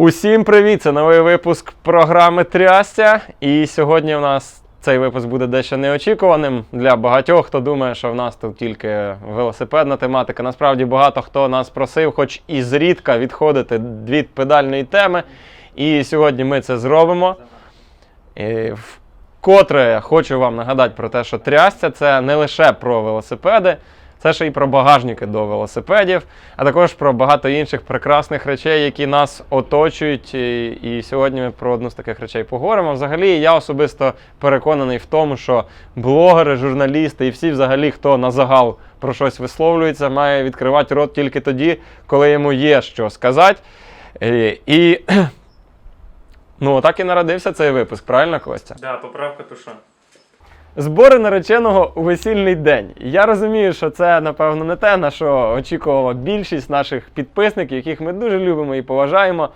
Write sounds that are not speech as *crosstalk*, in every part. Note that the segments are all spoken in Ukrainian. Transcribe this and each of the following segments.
Усім привіт! Це новий випуск програми Трястя. І сьогодні у нас цей випуск буде дещо неочікуваним для багатьох, хто думає, що в нас тут тільки велосипедна тематика. Насправді багато хто нас просив, хоч і зрідка відходити від педальної теми. І сьогодні ми це зробимо. І вкотре хочу вам нагадати про те, що трястя це не лише про велосипеди, це ще й про багажники до велосипедів, а також про багато інших прекрасних речей, які нас оточують. І, сьогодні ми про одну з таких речей поговоримо. Взагалі, я особисто переконаний в тому, що блогери, журналісти і всі, взагалі, хто на загал про щось висловлюється, має відкривати рот тільки тоді, коли йому є що сказати. І, і *clears throat* ну, так і народився цей випуск, правильно, Костя? Да, поправка пишу. Збори нареченого у весільний день. Я розумію, що це, напевно, не те, на що очікувала більшість наших підписників, яких ми дуже любимо і поважаємо.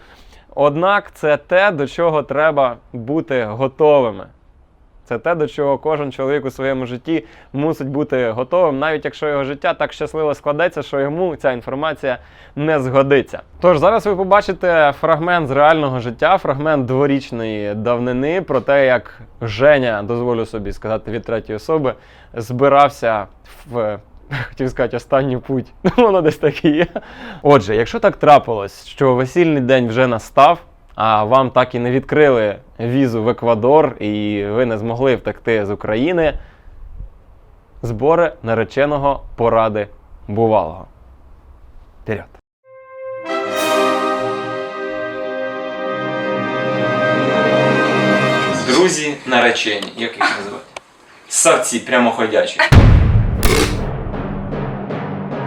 Однак це те, до чого треба бути готовими. Це те, до чого кожен чоловік у своєму житті мусить бути готовим, навіть якщо його життя так щасливо складеться, що йому ця інформація не згодиться. Тож зараз ви побачите фрагмент з реального життя, фрагмент дворічної давнини про те, як Женя, дозволю собі сказати від третьої особи, збирався в. *laughs* Хотів сказати, останній путь. *laughs* Воно десь так і є. Отже, якщо так трапилось, що весільний день вже настав, а вам так і не відкрили візу в Еквадор, і ви не змогли втекти з України, збори нареченого поради бувалого. Вперед! Друзі наречені, як їх називати? Савці прямоходячі.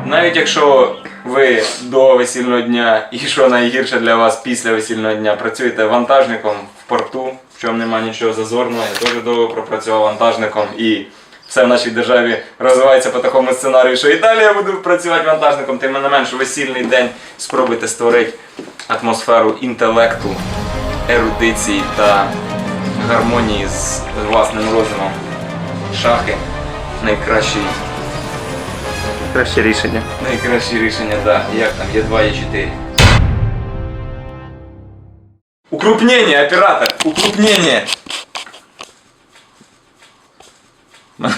Навіть якщо ви до весільного дня. І що найгірше для вас після весільного дня? Працюєте вантажником в порту, в чому немає нічого зазорного, я дуже довго пропрацював вантажником. І все в нашій державі розвивається по такому сценарію, що і далі я буду працювати вантажником, тим не менш, весільний день спробуйте створити атмосферу інтелекту, ерудиції та гармонії з власним розумом. Шахи найкращий Краще рішення. Найкраще рішення, да. Як там? Є 2, є 4. Укрупнение, оператор! Укрупнение!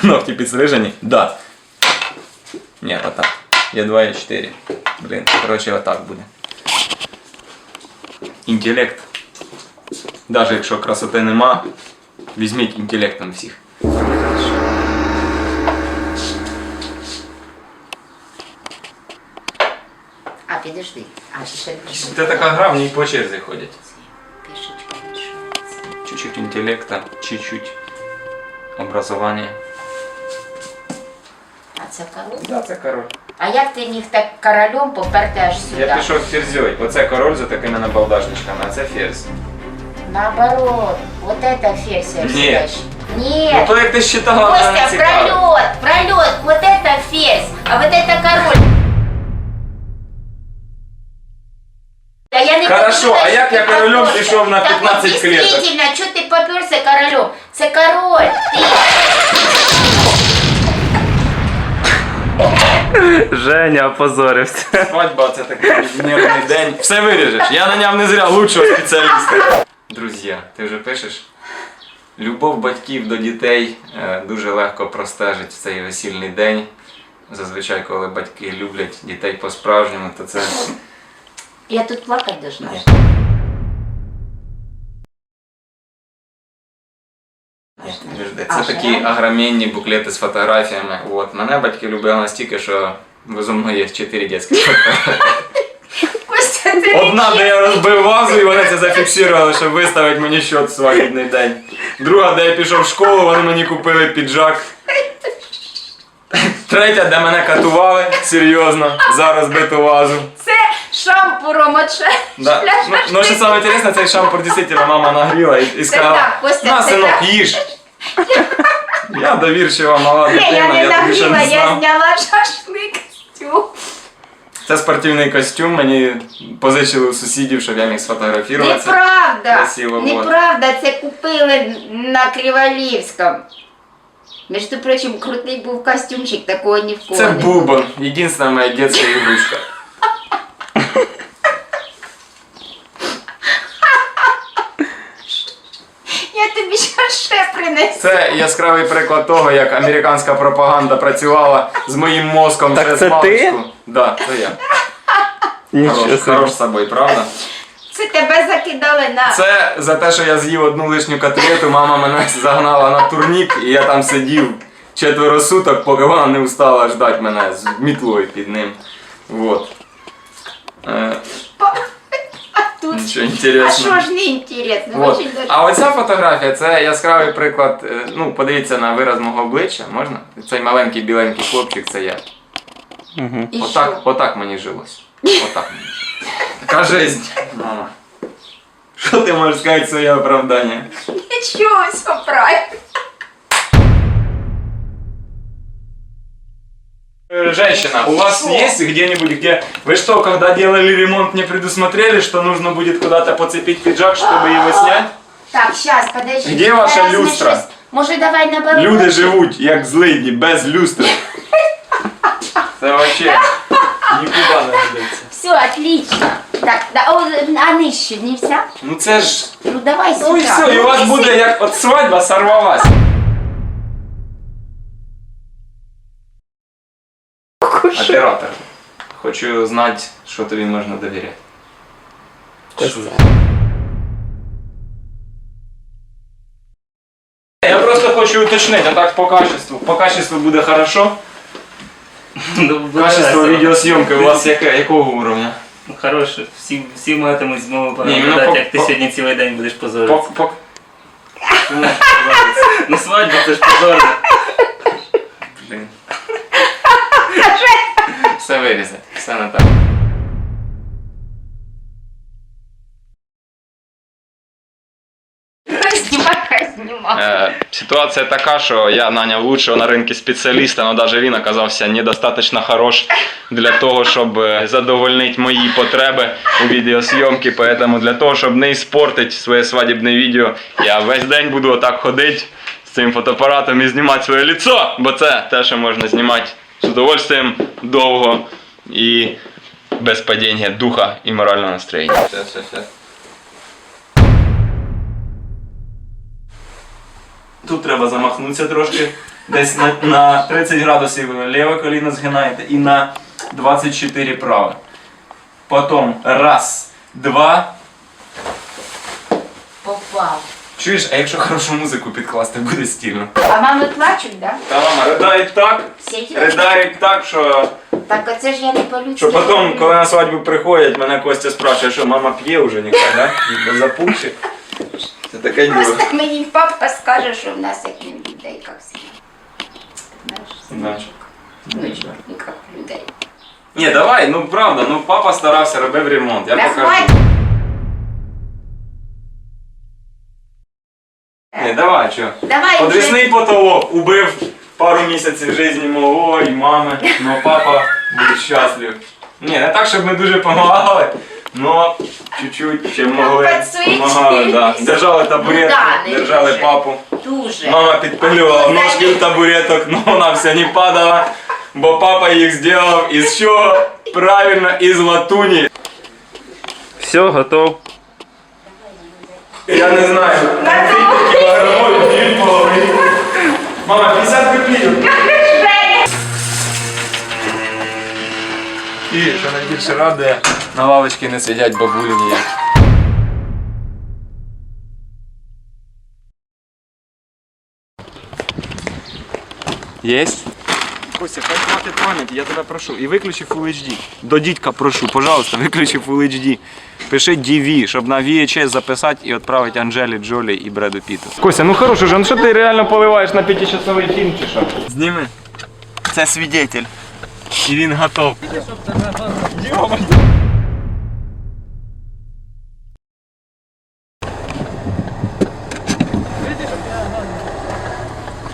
Ногти підстрижені? Да. Ні, отак. Є 2, є 4. Блін, коротше, отак буде. Інтелект. Даже якщо красоти нема, візьміть інтелектом всіх. підожди. А, ще пішечка. Це така гра, в ній по черзі ходять. Пішечка відшивається. Чуть-чуть интеллекта, чуть-чуть образования. А це король? Да, це король. А як ти міг так королем поперти аж сюди? Я пішов ферзьой. Оце король за такими набалдажничками, а це ферзь. Наоборот, вот это ферзь Ні. считаешь. Нет. Ну то як ти считала, Костя, мене цікаво. пролет, пролет, вот это ферзь, а вот это король. Хорошо, а як я королем пішов на 15 от, клеток? Действительно, що ти попёрся королем? Це король. Ти Женя опозорився. Свадьба це такий нервний день. Все виріжеш. Я наняв не зря лучшого спеціаліста. Друзі, ти вже пишеш? Любов батьків до дітей е, дуже легко простежить в цей весільний день. Зазвичай, коли батьки люблять дітей по-справжньому, то це Я тут плакать должна. Це такі агромінні буклети з фотографіями. От. Мене батьки любили настільки, що мною є чотири дітські *laughs* фотографії. Одна, де я розбив вазу, і вони це зафіксували, щоб виставити мені счет в свадібний день. Друга, де я пішов в школу, вони мені купили піджак. *laughs* Третя, де мене катували серйозно за розбиту вазу. Це шампуром от ша- Да. Ну, ну що саме інтересне, цей шампур дійсно мама нагріла і, і сказала, так, Костя, на це синок, так». їж. Я довірчива мала Ні, я не я тобі ще нагріла, не я знав. зняла шашлик. Тю. Це спортивний костюм, мені позичили у сусідів, щоб я міг сфотографуватися. Неправда, Красиво, неправда, це купили на Криволівському. Між прочим, крутий був костюмчик, такого ні в кого Це не було. Бубон, єдинственна моя детська ігрушка. Це яскравий приклад того, як американська пропаганда працювала з моїм мозком Так вже з це ти? маличку. Да, це я. Хорош, хорош з собою, правда? Це тебе закидали на. Це за те, що я з'їв одну лишню котлету, мама мене загнала на турнік, і я там сидів четверо суток, поки вона не устала ждати мене з мітлою під ним. Вот. Е, тут. нічого А що ж не інтересно? Вот. Очень даже. А оця фотографія це яскравий приклад. е, Ну, подивіться на вираз мого обличчя, можна? Цей маленький біленький хлопчик це я. І Отак, що? отак мені жилось. Отак мені жилось. Така жизнь, мама. Що ти можеш сказати своє оправдання? Нічого, все правильно. Женщина, у вас Что? есть где-нибудь, где вы что, когда делали ремонт, не предусмотрели, что нужно будет куда-то поцепить пиджак, чтобы его снять? Так, сейчас, подожди. Где ваша Зараз ми люстра? щось- Може, давай на балкон? Люди живуть як злидні, без люстри. *laughs* Це вообще нікуди не годиться. Все, отлично. Так, да, о, а нижче нельзя? Ну це ж. Ну давай сюда. Ну і все, і у вас неси. буде як от свадьба сорвалась. Оператор. Хочу знати, що тобі можна довіряти. Я просто хочу уточнити, а так по качеству. По качеству буде хорошо. Ну, Качество відеосйомки у вас яке, якого уровня? Ну, Хороше. Всі, всі матимуть змогу іменно понаблюдати, по- як ти по- сьогодні цілий день будеш По, позоритися. по, Чому позоритися? Ну *laughs* свадьба це ж позорно. Все все не так. Е, Ситуація така, що я наняв лучшого на ринку спеціаліста, але навіть він оказався недостатньо хорош для того, щоб е, задовольнити мої потреби у відеосйомці. Поэтому для того, щоб не іспортити своє свадібне відео, я весь день буду отак ходити з цим фотоапаратом і знімати своє лицо, бо це те, що можна знімати з удовольствием довго і без падіння духа і морального настроєння. Все, все, все. Тут треба замахнутися трошки. Десь на, на 30 градусів ліве коліно згинаєте і на 24 праве. Потім раз, два. Попав. Чуєш, а якщо хорошу музику підкласти, буде стильно. А мами плачуть, да? Та мама ридають так, Серйозно? ридають так, що, Так оце ж я не по-людськи. що потім, коли на свадьбу приходять, мене Костя спрашує, що мама п'є вже ніколи, да? Бо запухши. Це таке діло. Просто мені папа скаже, що в нас як не людей, як всі. Знаєш, синочок, як людей. Ні, давай, ну правда, ну папа старався, робив ремонт, я покажу. Ні, давай, що? Давай вже. Потолок убив пару місяців житті мого і мами, но папа був щаслив. Ні, не так, щоб ми дуже допомагали, но чуть-чуть чим могли. Помагали, да. Держали табурет, Ну да, держали дуже. папу. Дуже. Мама підпилювала ножки в табуреток, но вона вся не падала, бо папа їх зробив із чого? Правильно, із латуні. Все, готов. Я не знаю. Кілограмові, дві половини. Мама, 50 копійок. І що найбільше радує, на лавочці не сидять бабулі ніяк. Есть? Костя, хай хватит пам'яті, я тебе прошу. І виключи Full HD. До дідька прошу, пожалуйста, виключи Full HD. Пиши DV, щоб на VHS записати і відправити Анджелі, Джолі і Бреду Піту. Костя, ну хорошо ж, ну що ти реально поливаєш на п'ятичасовий фільм чи що? Зніми. Це свідетель. І він готов.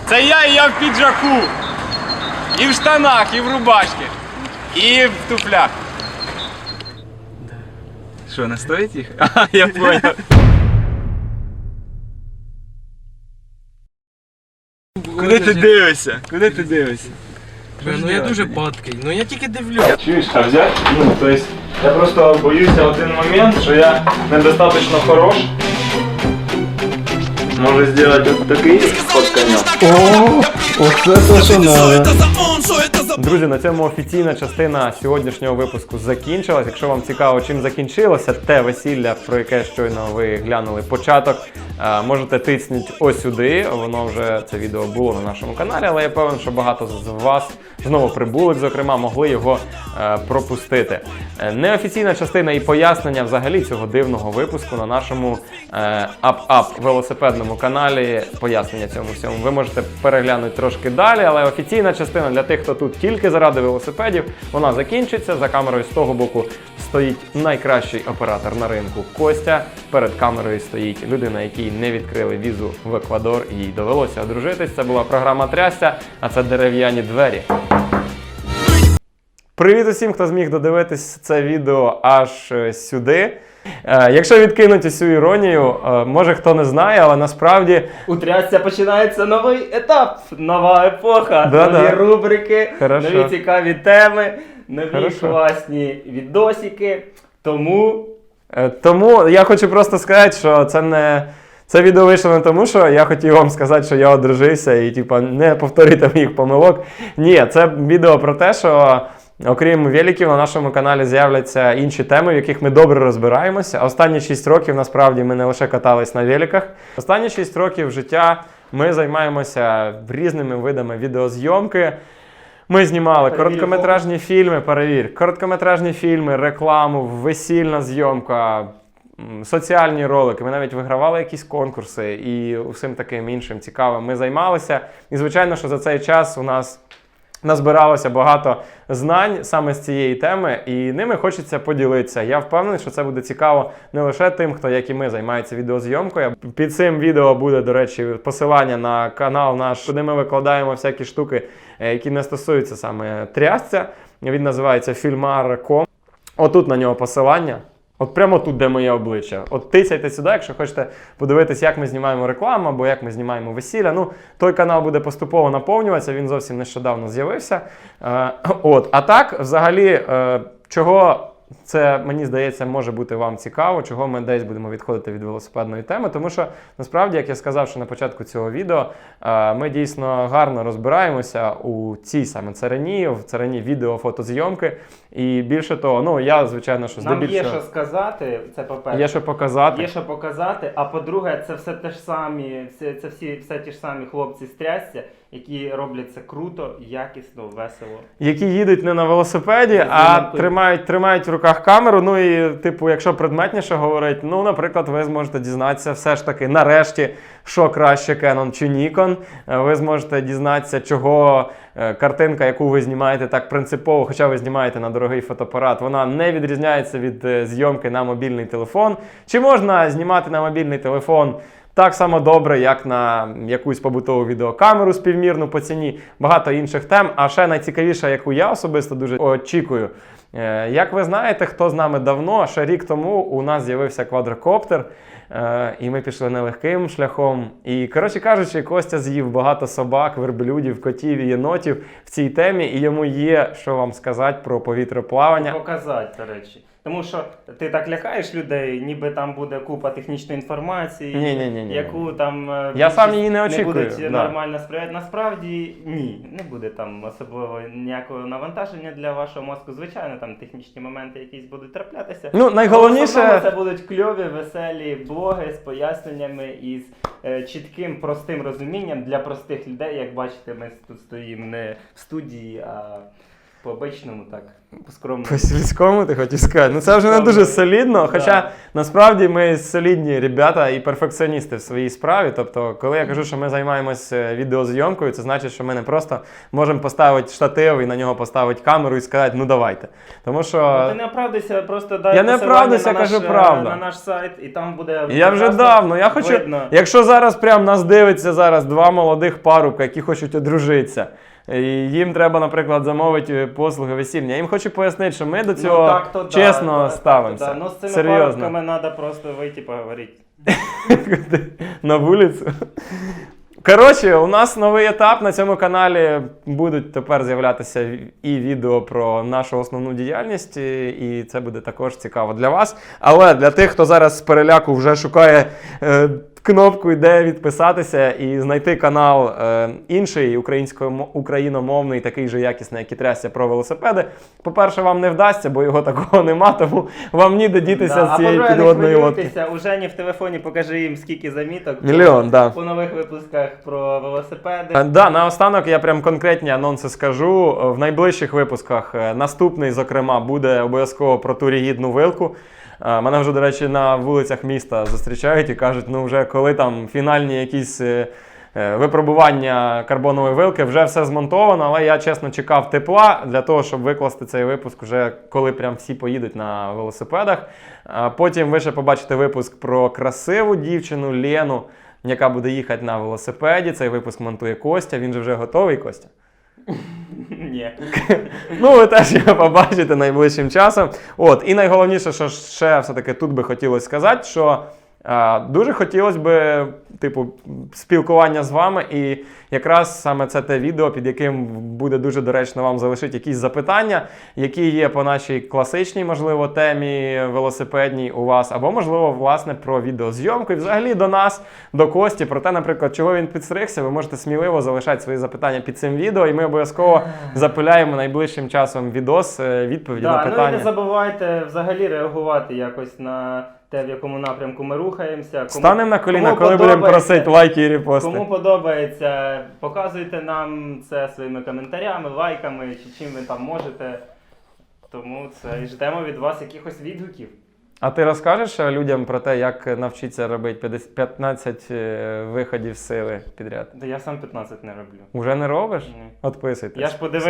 Це я і я в піджаку. І в штанах, і в рубашці. І в туфлях. Що, не стоїть їх? *laughs* А, я понял. Куди ти дивишся? Куди ти дивишся? Ну я дуже падкий, ну я тільки дивлюсь. Чуєш, а взяти? Ну, то есть, я просто боюся один момент, що я недостатньо хорош. Може сделать от такий под конем. О, вот это что надо. Друзі, на цьому офіційна частина сьогоднішнього випуску закінчилась. Якщо вам цікаво, чим закінчилося те весілля, про яке щойно ви глянули початок, е, можете тисніть ось сюди. Воно вже це відео було на нашому каналі, але я певен, що багато з вас знову прибулих, зокрема, могли його е, пропустити. Е, Неофіційна частина і пояснення взагалі цього дивного випуску на нашому ап-ап велосипедному каналі. Пояснення цьому всьому ви можете переглянути трошки далі, але офіційна частина для тих, хто тут тільки заради велосипедів, вона закінчиться. За камерою з того боку стоїть найкращий оператор на ринку Костя. Перед камерою стоїть людина, якій не відкрили візу в Еквадор, їй довелося одружитись. Це була програма Трястя, а це дерев'яні двері. Привіт усім, хто зміг додивитись це відео аж е, сюди. Е, якщо відкинути цю іронію, е, може хто не знає, але насправді У трясця починається новий етап, нова епоха, Да-да. нові рубрики, Хорошо. нові цікаві теми, нові Хорошо. класні відосики. Тому Тому я хочу просто сказати, що це не. Це відео вийшло не тому, що я хотів вам сказати, що я одружився і типа не повторюйте моїх помилок. Ні, це відео про те, що окрім великів на нашому каналі з'являться інші теми, в яких ми добре розбираємося. Останні 6 років насправді ми не лише катались на великах. Останні 6 років життя ми займаємося різними видами відеозйомки. Ми знімали Перевір короткометражні фільми, перевір, короткометражні фільми, рекламу, весільна зйомка, соціальні ролики. Ми навіть вигравали якісь конкурси і усім таким іншим цікавим ми займалися. І звичайно, що за цей час у нас назбиралося багато знань саме з цієї теми, і ними хочеться поділитися. Я впевнений, що це буде цікаво не лише тим, хто, як і ми, займається відеозйомкою. Під цим відео буде, до речі, посилання на канал наш, куди ми викладаємо всякі штуки, е, які не стосуються саме трясця. Він називається Filmar.com. Отут на нього посилання. От прямо тут, де моє обличчя. От тисяйте сюди, якщо хочете подивитись, як ми знімаємо рекламу або як ми знімаємо весілля. Ну, той канал буде поступово наповнюватися, він зовсім нещодавно з'явився. Е, от, а так, взагалі, е, чого це мені здається може бути вам цікаво, чого ми десь будемо відходити від велосипедної теми. Тому що насправді, як я сказав, що на початку цього відео, е, ми дійсно гарно розбираємося у цій саме царині, в царині відео, фотозйомки. І більше того, ну я звичайно, що нам є що сказати, це по-перше. є що показати. Є що показати, а по-друге, це все те ж самі, це, це всі все ті ж самі хлопці з трясця, які роблять це круто, якісно, весело. які їдуть не на велосипеді, а тримають, тримають в руках камеру. Ну і, типу, якщо предметніше говорить, ну, наприклад, ви зможете дізнатися все ж таки нарешті, що краще Canon чи Nikon. Е, Ви зможете дізнатися, чого е, картинка, яку ви знімаєте так принципово, хоча ви знімаєте на дорогий фотоапарат, вона не відрізняється від е, зйомки на мобільний телефон. Чи можна знімати на мобільний телефон? Так само добре, як на якусь побутову відеокамеру співмірну по ціні, багато інших тем. А ще найцікавіше, яку я особисто дуже очікую. Е, Як ви знаєте, хто з нами давно, ще рік тому у нас з'явився квадрокоптер, е, і ми пішли нелегким шляхом. І, коротше кажучи, Костя з'їв багато собак, верблюдів, котів і єнотів в цій темі, і йому є що вам сказати про повітроплавання. Показати, до речі. Тому що ти так лякаєш людей, ніби там буде купа технічної інформації, Ні-ні-ні-ні. яку там е, Я сам її не очікую, будуть да. нормально сприйняти. Насправді ні, не буде там особливо ніякого навантаження для вашого мозку. Звичайно, там технічні моменти якісь будуть траплятися. Ну, найголовніше. основному це будуть кльові, веселі блоги з поясненнями і з е, чітким, простим розумінням для простих людей. Як бачите, ми тут стоїмо не в студії, а по обичному, так, по скромному. По сільському ти хотів сказати. Ну це вже не дуже солідно. Хоча насправді ми солідні ребята і перфекціоністи в своїй справі. Тобто, коли я кажу, що ми займаємося відеозйомкою, це значить, що ми не просто можемо поставити штатив і на нього поставити камеру і сказати, ну давайте. Тому Ну, що ти не оправдуйся, просто дай Я не оправдуюся, на я кажу е, правду. на наш сайт, і там буде я вже давно. Я хочу, видно. якщо зараз прям нас дивиться зараз два молодих парубка, які хочуть одружитися. І їм треба, наприклад, замовити послуги весільні. Я їм хочу пояснити, що ми до цього ну, так, то чесно так, ставимося. так, то да. Ну, з цими Серйозно. парубками треба просто вийти поговорити. *laughs* на вулицю. Коротше, у нас новий етап на цьому каналі. Будуть тепер з'являтися і відео про нашу основну діяльність, і і це буде також цікаво для вас. Але для тих, хто зараз з переляку вже шукає е, кнопку, де відписатися і знайти канал е, інший україномовний, такий же якісний, як і трясся про велосипеди. По-перше, вам не вдасться, бо його такого нема, тому вам ніде дітися Да, з а цієї по-друге, підводної лодки. у Жені в телефоні покажи їм скільки заміток. Мільйон, да. По нових випусках про велосипеди. Е, Да, наостанок я прям конкретні анонси скажу. Е, В найближчих випусках е, наступний, зокрема, буде обов'язково про ту рігідну вилку. Мене вже, до речі, на вулицях міста зустрічають і кажуть, ну вже коли там фінальні якісь е, е, випробування карбонової вилки, вже все змонтовано, але я чесно чекав тепла для того, щоб викласти цей випуск вже коли прям всі поїдуть на велосипедах. Потім ви ще побачите випуск про красиву дівчину Лену, яка буде їхати на велосипеді. Цей випуск монтує Костя. Він же вже готовий, Костя. *laughs* Ні. Ну, ви теж його побачите найближчим часом. От, і найголовніше, що ще все-таки тут би хотілося сказати, що дуже хотілося б, типу, спілкування з вами. І якраз саме це те відео, під яким буде дуже доречно вам залишити якісь запитання, які є по нашій класичній, можливо, темі велосипедній у вас, або, можливо, власне, про відеозйомку. І взагалі до нас, до Кості, про те, наприклад, чого він підстригся, ви можете сміливо залишати свої запитання під цим відео, і ми обов'язково запиляємо найближчим часом відос е, відповіді Да, на ну і питання. не забувайте взагалі реагувати якось на те, в якому напрямку ми рухаємося. Кому, Станемо на коліна, кому коли будемо подобається- просити лайки і репости. Кому подобається, показуйте нам це своїми коментарями, лайками чи чим ви там можете. Тому це і ждемо від вас якихось відгуків. А ти розкажеш е, людям про те, як навчитися робити 50 15 е, виходів сили підряд? Та я сам 15 не роблю. Уже не робиш? Ні. Отписуйтесь. Я ж подивився.